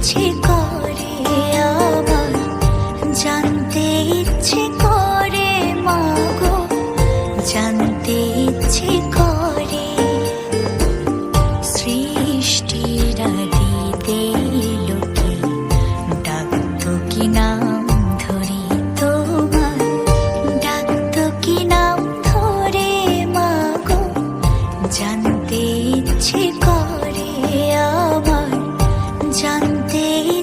奇怪。day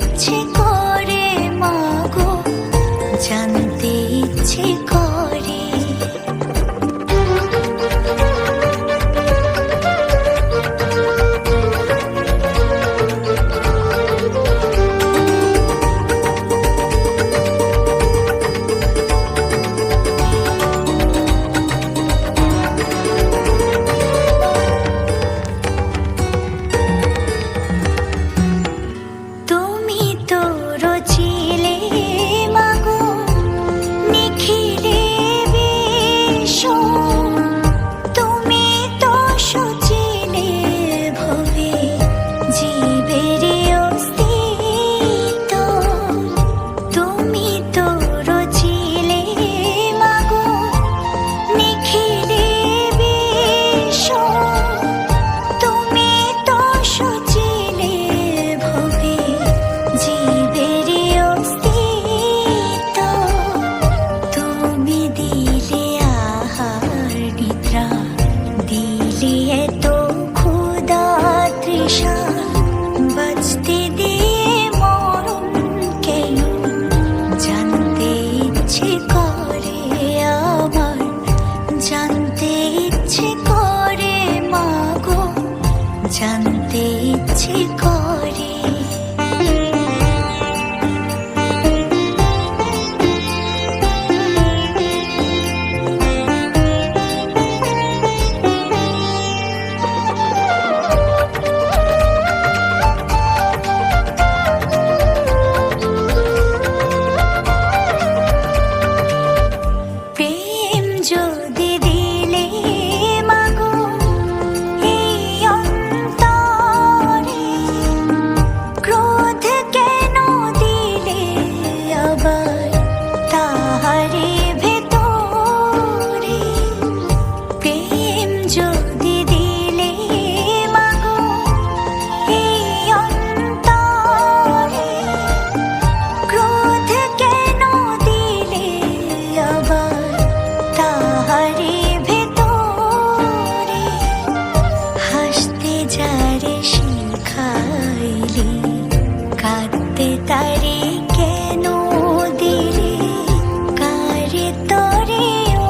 নিদ্রা দিলে তো খুদা তৃষা। বাঁচতে দিয়ে মরণ কেন? জানতে ইচ্ছে করে আবার জানতে ইচ্ছে করে মাগো। জানতে ইচ্ছে করে কেন কারে ও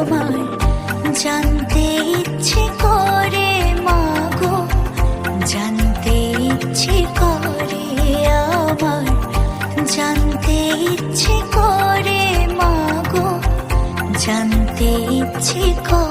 আমার? জানতে ইচ্ছে করে মাগো, জানতে ইচ্ছে করে জানতে ইচ্ছে করে মাগো, জানতে ইচ্ছে করে